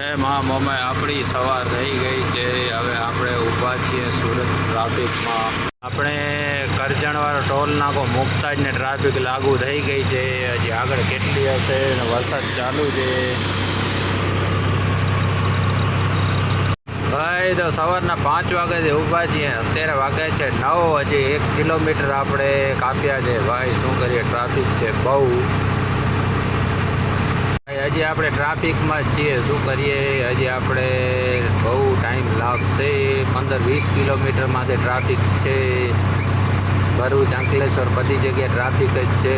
જય મા મોમાય આપણી સવાર થઈ ગઈ છે. હવે આપણે ઊભા છીએ સુરત ટ્રાફિકમાં. આપણે કરજણવાળો ટોલ નાકો મૂકતા જ ને ટ્રાફિક લાગુ થઈ ગઈ છે. હજી આગળ કેટલી હશે ને વરસાદ ચાલુ છે. ભાઈ, તો સવારના પાંચ વાગ્યાથી ઊભા છીએ. અત્યારે વાગે છે નવ. હજી એક કિલોમીટર આપણે કાપ્યા છે. ભાઈ, શું કરીએ? ટ્રાફિક છે બહુ. હજી આપણે ટ્રાફિકમાં જ છીએ. શું કરીએ? હજી આપણે બહુ ટાઈમ લાગશે. પંદર વીસ કિલોમીટરમાંથી ટ્રાફિક છે, ભરૂચ, અંકલેશ્વર, બધી જગ્યાએ ટ્રાફિક જ છે.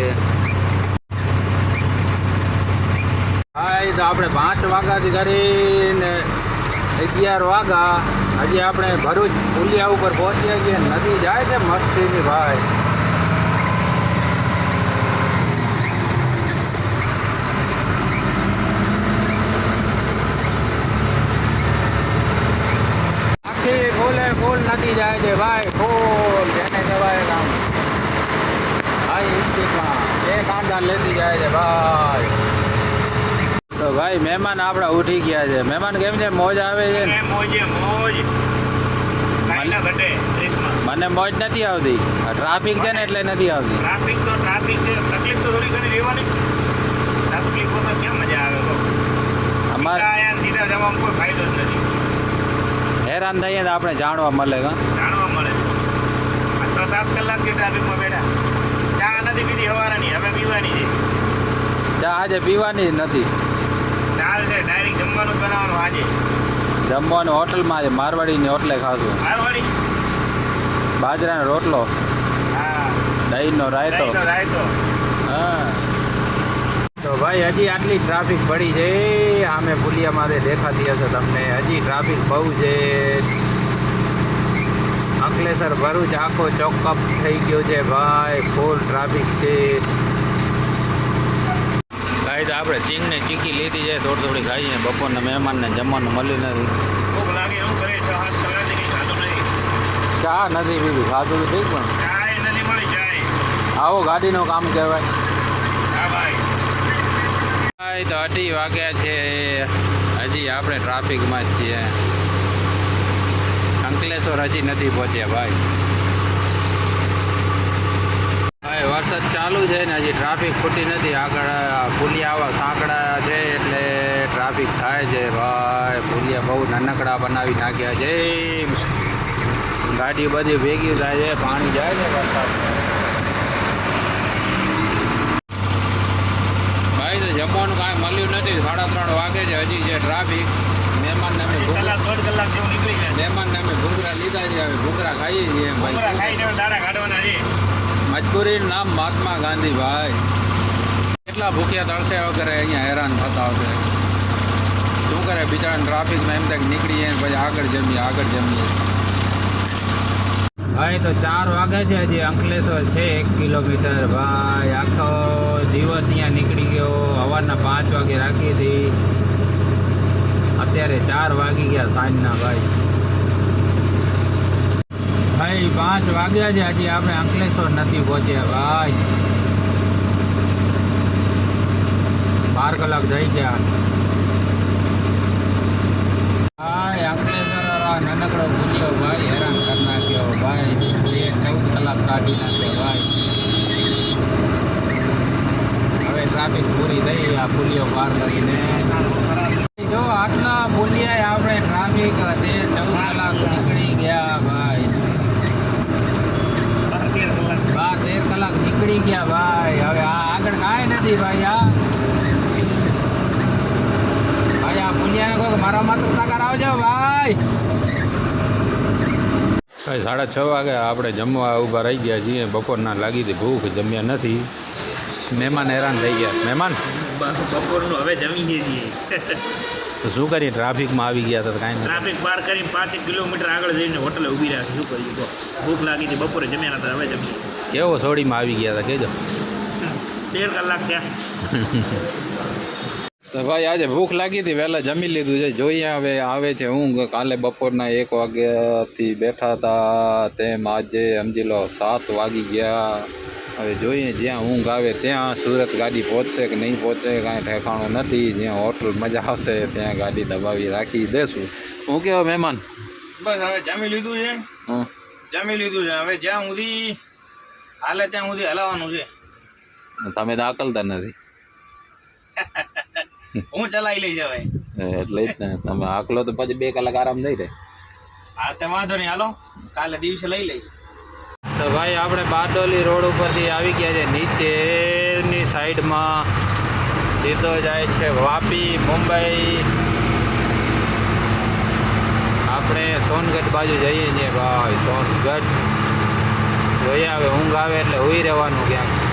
હા તો આપણે પાંચ વાગ્યાથી કરીને અગિયાર વાગા હજી આપણે ભરૂચ, પુલિયા ઉપર પહોંચીએ છીએ. નદી જાય છે મસ્તીની ભાઈ. ફૂલે નદી જાય છે ભાઈ ફૂલ જેને કહેવાય કામ. ભાઈ બે કાંડા લેતી જાય છે ભાઈ. તો ભાઈ મહેમાન આપણા ઉઠી ગયા છે. મહેમાન કેમ છે? મોજ આવે છે. મને મોજ નથી આવતી. ટ્રાફિક છે ને એટલે નથી આવતી. ટ્રાફિક તો ટ્રાફિક છે. તકલીફ તો થોડી ઘણી રહેવાની તકલીફોમાં કેમ મજા આવે કહો? અમાર સીધા આયા ને સીધા જવામાં કોઈ ફાયદો જ નથી હેરાન થઈએ તો આપણે જાણવા મળે જાણવા મળે. છ સાત કલાકથી ટ્રાફિકમાં બેઠા. ચા નથી પીધી હવારાની. હવે પીવાની છે. ચા આજે પીવાની જ નથી. ચાલ છે ડાયરેક્ટ જમવાનું બનાવવાનું આજે. જમવાનું હોટલમાં આજે મારવાડીની હોટલે ખાશું મારવાડી? બાજરાનો રોટલો હા. દહીંનો રાયતો. રાયતો. તો ભાઈ હજી આટલી ટ્રાફિક પડી છે. આમે પુલિયામાંથી દેખાતી હશે તમને. હજી ટ્રાફિક બહુ છે. અંકલેશ્વર ભરૂચ આખો ચોકઅપ થઈ ગયો છે ભાઈ. ફૂલ ટ્રાફિક છે. ભાઈ તો આપણે સિંગને ચીકી લીધી છે. થોડી થોડી ખાઈએ. બપોરના મહેમાનને જમવાનું મળ્યું નથી. ચા નથી પીધું. ખાધું ઠીક પણ. આવો ગાડીનું કામ કહેવાય. ભાઈ તો અઢી વાગ્યા છે. હજી આપણે ટ્રાફિકમાં જ છીએ. અંકલેશ્વર હજી નથી પહોંચ્યા ભાઈ. ભાઈ, વરસાદ ચાલુ છે ને હજી ટ્રાફિક ખૂટી નથી. આગળ પુલિયા આવા સાંકડા છે એટલે ટ્રાફિક થાય છે. ભાઈ પુલિયા બહુ નાનકડા બનાવી નાખ્યા છે. ગાડી બધી ભેગી થાય છે. પાણી જાય છે વરસાદ ભાઈ તો જમવાનું કાંઈ મળ્યું નથી. સાડા ત્રણ વાગે છે હજી છે ટ્રાફિક મહેમાનને અમે મહેમાનને અમે ભૂંગળા લીધા છે હવે ભૂંગળા ખાઈએ છીએ ભાઈ. મજબૂરીનું નામ મહાત્મા ગાંધી ભાઈ કેટલા ભૂખ્યા તળસે વગર અહીંયા હેરાન થતા હશે. શું કરે બિચારા ટ્રાફિકમાં એમ થાય નીકળીએ પછી આગળ જમીએ આગળ જમીએ. ભાઈ તો ચાર વાગે છે હજી અંકલેશ્વર છે એક કિલોમીટર. ભાઈ આખો દિવસ અહીંયા નીકળી ગયો. સવારના પાંચ વાગે રાખી હતી. અત્યારે ચાર વાગી ગયા સાંજના ભાઈ. ભાઈ, પાંચ વાગ્યા છે હજી આપણે અંકલેશ્વર નથી પહોંચ્યા, ભાઈ. બાર કલાક થઈ ગયા ભાઈ અંકલેશ્વર વાળા નાનકડો ભૂલ્યો ભાઈ હેરાન કરી નાખ્યો ભાઈ બે ચૌદ કલાક કાઢી નાખ્યો ભાઈ હવે પૂરી થઈ આ પુલિયો પાર કરીને જો આટલા પુલિયા આપણે ટ્રાફિક તેર ચમકાલા નીકળી ગયા ભાઈ. બાર તેર કલાક નીકળી ગયા ભાઈ. હવે આ આગળ કાંઈ નથી ભાઈ, આ. ભાઈ, આ પુલિયાને કોઈ મારા માત્ર તકાર આવજો ભાઈ. સાડા છ વાગે આપણે જમવા ઊભા રહી ગયા છીએ. બપોરના લાગી હતી ભૂખ જમ્યા નથી. મહેમાન હેરાન થઈ ગયા. મહેમાન. બપોરનું હવે જમીએ છીએ તો શું કરીએ? ટ્રાફિકમાં આવી ગયા તો કાંઈ નથી. ટ્રાફિક પાર કરીને પાંચ કિલોમીટર આગળ જઈને હોટલે ઊભી રાખી. શું કરીએ? કહો ભૂખ લાગી હતી. બપોરે જમ્યા નતા હવે જમીએ. કેવો સોડીમાં આવી ગયા હતા? કેજો. તેર કલાક થયા. તો ભાઈ આજે ભૂખ લાગી હતી. વહેલા જમી લીધું છે. જોઈએ હવે આવે છે. ઊંઘ કાલે બપોરના એક વાગ્યાથી બેઠા હતા. તેમ આજે સમજી લો સાત વાગી ગયા. હવે જોઈએ જ્યાં ઊંઘ આવે ત્યાં સુરત ગાડી પહોંચશે કે નહીં પહોંચે કાંઈ ઠેકાણું નથી. જ્યાં હોટલ મજા આવશે ત્યાં ગાડી દબાવી રાખી દેશું. હું કેવો મહેમાન? બસ હવે જમી લીધું છે. હં. જમી લીધું છે. હવે જ્યાં સુધી હાલે ત્યાં સુધી હલાવવાનું છે. તમે તો આકલતા નથી. હું ચલાવી લઈશ હવે. એટલે જ ને. તમે આકલો તો પછી બે કલાક આરામ નહીં રહે. હા તે વાંધો નહીં. હાલો કાલે દિવસે લઈ લઈશ. તો ભાઈ, આપણે બારડોલી રોડ ઉપરથી આવી ગયા છે. નીચેની સાઈડમાં સીધો જાય છે વાપી, મુંબઈ. આપણે સોનગઢ બાજુ જઈએ છીએ. ભાઈ, સોનગઢ. જોઈએ હવે, ઊંઘ આવે એટલે હોઈ રહેવાનું ક્યાંક.